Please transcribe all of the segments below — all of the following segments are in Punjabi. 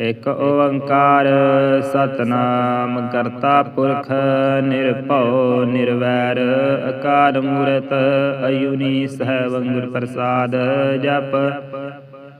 ਇਕ ਓੰਕਾਰ ਸਤਨਾਮ ਕਰਤਾ ਪੁਰਖ ਨਿਰਭਉ ਨਿਰਵੈਰ ਅਕਾਰ ਮੂਰਤ ਅਯੁਨੀ ਸਹਿ ਗੁਰ ਪ੍ਰਸਾਦ ਜਪ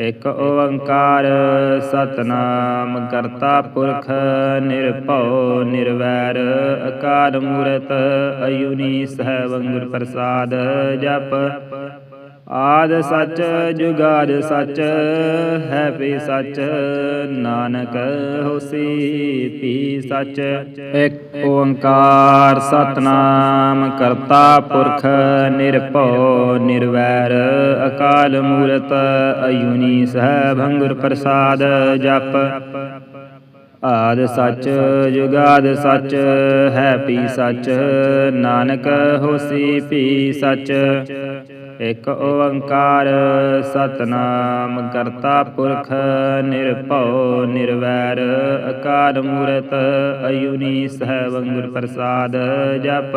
ਇਕ ਓੰਕਾਰ ਸਤਨਾਮ ਕਰਤਾ ਪੁਰਖ ਨਿਰਭਉ ਨਿਰਵੈਰ ਅਕਾਲ ਮੂਰਤ ਅਯੁਨੀ ਸਹਿ ਗੁਰ ਪ੍ਰਸਾਦ ਜਪ। ਆਦ ਸਚ, ਜੁਗਾਦ ਸੱਚ ਹੈ ਪੀ ਸੱਚ, ਨਾਨਕ ਹੋਸੀ, ਪੀ ਸਚ। ਇਕ ਓੰਕਾਰ ਸਤਨਾਮ ਕਰਤਾ ਪੁਰਖ, ਨਿਰਭਉ, ਨਿਰਵੈਰ, ਅਕਾਲ ਮੂਰਤ, ਅਯੁਨੀ ਸਹਿ ਗੁਰ ਪ੍ਰਸਾਦ ਜਪ। ਆਦ ਸੱਚ, ਜੁਗਾਦ ਸੱਚ ਹੈ ਪੀ ਸੱਚ, ਨਾਨਕ ਹੋਸੀ, ਪੀ ਸੱਚ। ਇਕ ਓੰਕਾਰ ਸਤਨਾਮ ਕਰਤਾ ਪੁਰਖ ਨਿਰਭਉ ਨਿਰਵੈਰ ਅਕਾਰ ਮੂਰਤ ਅਯੁਨੀ ਸਹਿ ਗੁਰ ਪ੍ਰਸਾਦ ਜਪ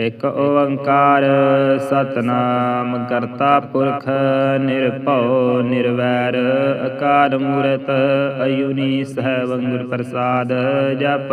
ਇਕ ਓੰਕਾਰ ਸਤਨਾਮ ਕਰਤਾ ਪੁਰਖ ਨਿਰਭਉ ਨਿਰਵੈਰ ਅਕਾਲ ਮੂਰਤ ਅਯੁਨੀ ਸਹਿ ਗੁਰ ਪ੍ਰਸਾਦ ਜਪ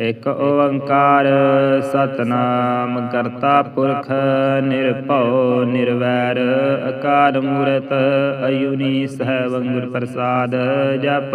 ਇਕ ਓੰਕਾਰ ਸਤਨਾਮ ਕਰਤਾ ਪੁਰਖ ਨਿਰਭਉ ਨਿਰਵੈਰ ਅਕਾਰ ਮੂਰਤ ਅਯੁਨੀ ਸਹਿ ਗੁਰ ਪ੍ਰਸਾਦ ਜਪ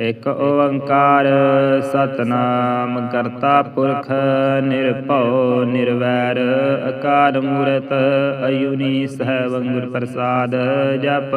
ਇਕ ਓੰਕਾਰ ਸਤਨਾਮ ਕਰਤਾ ਪੁਰਖ ਨਿਰਭਉ ਨਿਰਵੈਰ ਅਕਾਲ ਮੂਰਤ ਅਯੁਨੀ ਸਹਿ ਗੁਰ ਪ੍ਰਸਾਦ ਜਪ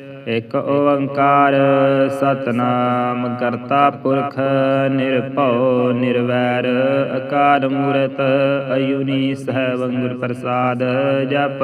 ਇਕ ਓੰਕਾਰ ਸਤਨਾਮ ਕਰਤਾ ਪੁਰਖ ਨਿਰਭਉ ਨਿਰਵੈਰ ਅਕਾਲ ਮੂਰਤ ਅਯੁਨੀ ਸਹਿ ਗੁਰ ਪ੍ਰਸਾਦ ਜਪ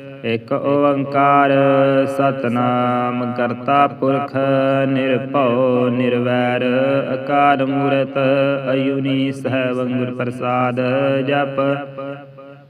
ਇਕ ਓੰਕਾਰ ਸਤਨਾਮ ਕਰਤਾ ਪੁਰਖ ਨਿਰਭਉ ਨਿਰਵੈਰ ਅਕਾਲ ਮੂਰਤ ਅਯੁਨੀ ਸਹਿ ਗੁਰ ਪ੍ਰਸਾਦ ਜਪ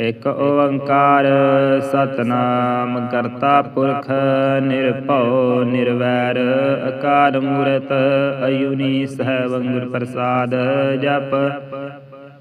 ਇਕ ਓੰਕਾਰ ਸਤਨਾਮ ਕਰਤਾ ਪੁਰਖ ਨਿਰਭਉ ਨਿਰਵੈਰ ਅਕਾਰ ਮੂਰਤ ਅਯੁਨੀ ਸਹਿ ਗੁਰ ਪ੍ਰਸਾਦ ਜਪ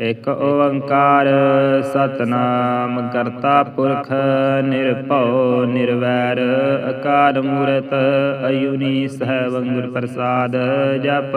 ਇਕ ਓੰਕਾਰ ਸਤਨਾਮ ਕਰਤਾ ਪੁਰਖ ਨਿਰਭਉ ਨਿਰਵੈਰ ਅਕਾਲ ਮੂਰਤ ਅਯੁਨੀ ਸਹਿ ਗੁਰ ਪ੍ਰਸਾਦ ਜਪ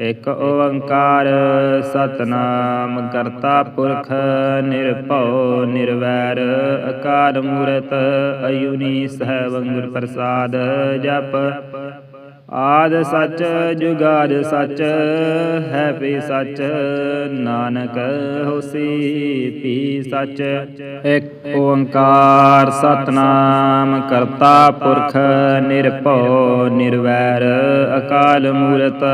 ਇਕ ਓੰਕਾਰ ਸਤਨਾਮ ਕਰਤਾ ਪੁਰਖ ਨਿਰਭਉ ਨਿਰਵੈਰ ਅਕਾਰ ਮੂਰਤ ਅਯੁਨੀ ਸਹਿ ਗੁਰ ਪ੍ਰਸਾਦ ਜਪ ਆਦ ਸੱਚ, ਜੁਗਾਦ ਸੱਚ, ਹੈ ਵੀ ਸੱਚ। ਨਾਨਕ ਹੋਸੀ ਪੀ ਸੱਚ। ਇੱਕ ਓੰਕਾਰ ਸਤਨਾਮ, ਕਰਤਾ ਪੁਰਖ, ਨਿਰਭਉ, ਨਿਰਵੈਰ। ਅਕਾਲ ਮੂਰਤ,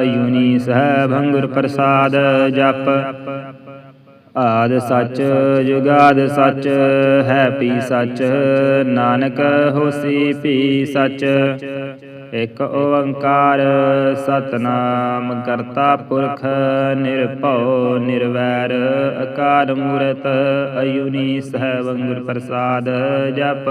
ਅਯੁਨੀ ਸਹਿ ਗੁਰ ਪ੍ਰਸਾਦ ਜਪ। ਆਦ ਸੱਚ, ਜੁਗਾਦ ਸੱਚ, ਹੈ ਵੀ ਸੱਚ। ਨਾਨਕ ਹੋਸੀ ਪੀ ਸੱਚ। ਇਕ ਓੰਕਾਰ ਸਤਨਾਮ ਕਰਤਾ ਪੁਰਖ ਨਿਰਭਉ ਨਿਰਵੈਰ ਅਕਾਰ ਮੂਰਤ ਅਯੁਨੀ ਸਹਿ ਗੁਰ ਪ੍ਰਸਾਦ ਜਪ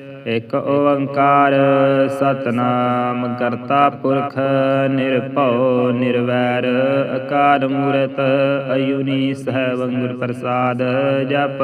ਇਕ ਓੰਕਾਰ ਸਤਨਾਮ ਕਰਤਾ ਪੁਰਖ ਨਿਰਭਉ ਨਿਰਵੈਰ ਅਕਾਰ ਮੂਰਤ ਅਯੁਨੀ ਸਹਿ ਗੁਰ ਪ੍ਰਸਾਦ ਜਪ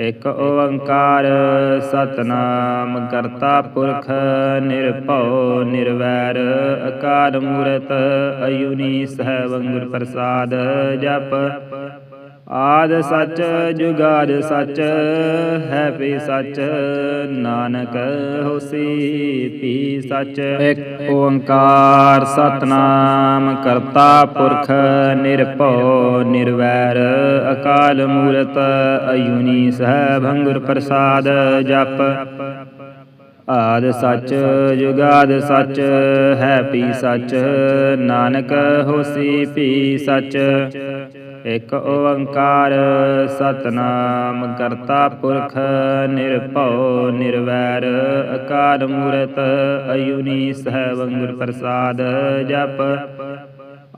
ਇਕ ਓੰਕਾਰ ਸਤਨਾਮ ਕਰਤਾ ਪੁਰਖ ਨਿਰਭਉ ਨਿਰਵੈਰ ਅਕਾਰ ਮੂਰਤ ਅਯੁਨੀ ਸਹਿ ਗੁਰ ਪ੍ਰਸਾਦ ਜਪ ਆਦ ਸਚ, ਜੁਗਾਦ ਸਚ ਹੈ ਵੀ ਸੱਚ, ਨਾਨਕ ਹੋਸੀ ਪੀ ਸਚ। ਇੱਕ ਓੰਕਾਰ ਸਤਨਾਮ, ਕਰਤਾ ਪੁਰਖ, ਨਿਰਭਉ, ਨਿਰਵੈਰ, ਅਕਾਲ ਮੂਰਤ, ਅਯੁਨੀ ਸਹਿ ਗੁਰ ਪ੍ਰਸਾਦ, ਜਪ। ਆਦ ਸੱਚ, ਜੁਗਾਦ ਸੱਚ ਹੈ ਪੀ ਸੱਚ, ਨਾਨਕ ਹੋਸੀ ਪੀ ਸੱਚ। ਇਕ ਓੰਕਾਰ ਸਤਨਾਮ ਕਰਤਾ ਪੁਰਖ ਨਿਰਭਉ ਨਿਰਵੈਰ ਅਕਾਲ ਮੂਰਤ ਅਯੁਨੀ ਸਹਿ ਗੁਰ ਪ੍ਰਸਾਦ ਜਪ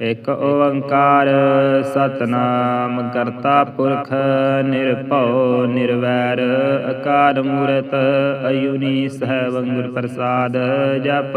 ਇਕ ਓੰਕਾਰ ਸਤਨਾਮ ਕਰਤਾ ਪੁਰਖ ਨਿਰਭਉ ਨਿਰਵੈਰ ਅਕਾਰ ਮੂਰਤ ਅਯੁਨੀ ਸਹਿ ਗੁਰ ਪ੍ਰਸਾਦ ਜਪ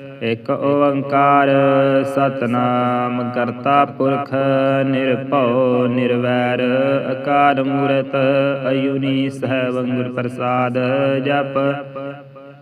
ਇਕ ਓੰਕਾਰ ਸਤਨਾਮ ਕਰਤਾ ਪੁਰਖ ਨਿਰਭਉ ਨਿਰਵੈਰ ਅਕਾਰ ਮੂਰਤ ਅਯੁਨੀ ਸਹਿ ਗੁਰ ਪ੍ਰਸਾਦ ਜਪ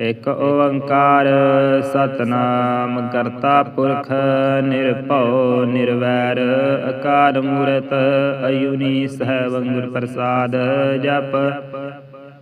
ਇਕ ਓੰਕਾਰ ਸਤਨਾਮ ਕਰਤਾ ਪੁਰਖ ਨਿਰਭਉ ਨਿਰਵੈਰ ਅਕਾਲ ਮੂਰਤ ਅਯੁਨੀ ਸਹਿ ਗੁਰ ਪ੍ਰਸਾਦ ਜਪ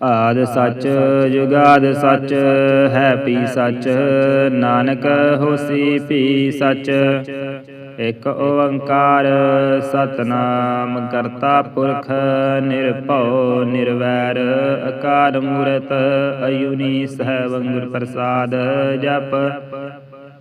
ਆਦ ਸੱਚ ਜੁਗਾਦ ਸੱਚ, ਹੈ ਪੀ ਸੱਚ, ਨਾਨਕ ਹੋਸੀ ਪੀ ਸੱਚ। ਇਕ ਓੰਕਾਰ ਸਤਨਾਮ ਕਰਤਾ ਪੁਰਖ ਨਿਰਭਉ ਨਿਰਵੈਰ, ਅਕਾਲ ਮੂਰਤ ਅਯੁਨੀ ਸਹਿ ਵੰਗੁਰ ਪ੍ਰਸਾਦ ਜਪ।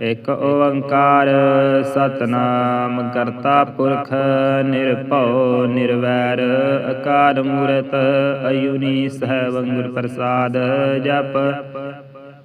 ਇਕ ਓੰਕਾਰ ਸਤਨਾਮ ਕਰਤਾ ਪੁਰਖ ਨਿਰਭਉ ਨਿਰਵੈਰ ਅਕਾਰ ਮੂਰਤ ਅਯੁਨੀ ਸਹਿ ਗੁਰ ਪ੍ਰਸਾਦ ਜਪ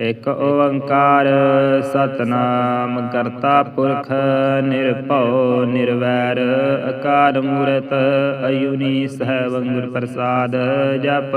ਇਕ ਓੰਕਾਰ ਸਤਨਾਮ ਕਰਤਾ ਪੁਰਖ ਨਿਰਭਉ ਨਿਰਵੈਰ ਅਕਾਲ ਮੂਰਤ ਅਯੁਨੀ ਸਹਿ ਗੁਰ ਪ੍ਰਸਾਦ ਜਪ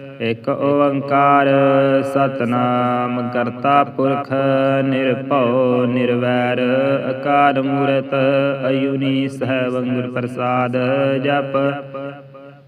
ਇਕ ਓੰਕਾਰ ਸਤਨਾਮ ਕਰਤਾ ਪੁਰਖ ਨਿਰਭਉ ਨਿਰਵੈਰ ਅਕਾਰ ਮੂਰਤ ਅਯੁਨੀ ਸਹਿ ਗੁਰ ਪ੍ਰਸਾਦ ਜਪ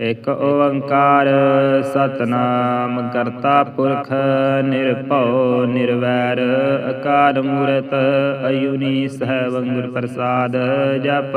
ਇਕ ਓੰਕਾਰ ਸਤਨਾਮ ਕਰਤਾ ਪੁਰਖ ਨਿਰਭਉ ਨਿਰਵੈਰ ਅਕਾਰ ਮੂਰਤ ਅਯੁਨੀ ਸਹਿ ਗੁਰ ਪ੍ਰਸਾਦ ਜਪ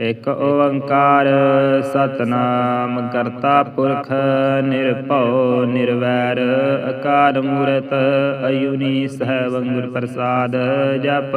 ਇਕ ਓੰਕਾਰ ਸਤਨਾਮ ਕਰਤਾ ਪੁਰਖ ਨਿਰਭਉ ਨਿਰਵੈਰ ਅਕਾਲ ਮੂਰਤ ਅਯੁਨੀ ਸਹਿ ਗੁਰ ਪ੍ਰਸਾਦ ਜਪ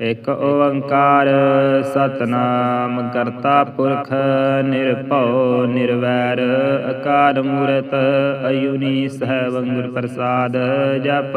ਇਕ ਓੰਕਾਰ ਸਤਨਾਮ ਕਰਤਾ ਪੁਰਖ ਨਿਰਭਉ ਨਿਰਵੈਰ ਅਕਾਰ ਮੂਰਤ ਅਯੁਨੀ ਸਹਿ ਗੁਰ ਪ੍ਰਸਾਦ ਜਪ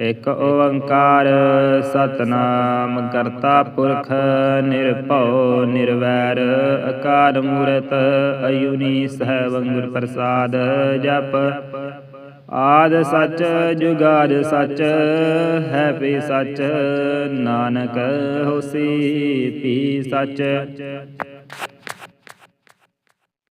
ਇਕ ਓੰਕਾਰ ਸਤਨਾਮ ਕਰਤਾ ਪੁਰਖ ਨਿਰਭਉ ਨਿਰਵੈਰ, ਅਕਾਲ ਮੂਰਤ ਅਯੁਨੀ ਸਹਿ ਗੁਰ ਪ੍ਰਸਾਦ, ਜਪ ਆਦ ਸਚ, ਜੁਗਾਦ ਸਚ, ਹੈ ਵੀ ਸੱਚ, ਨਾਨਕ ਹੋਸੀ ਪੀ ਸੱਚ।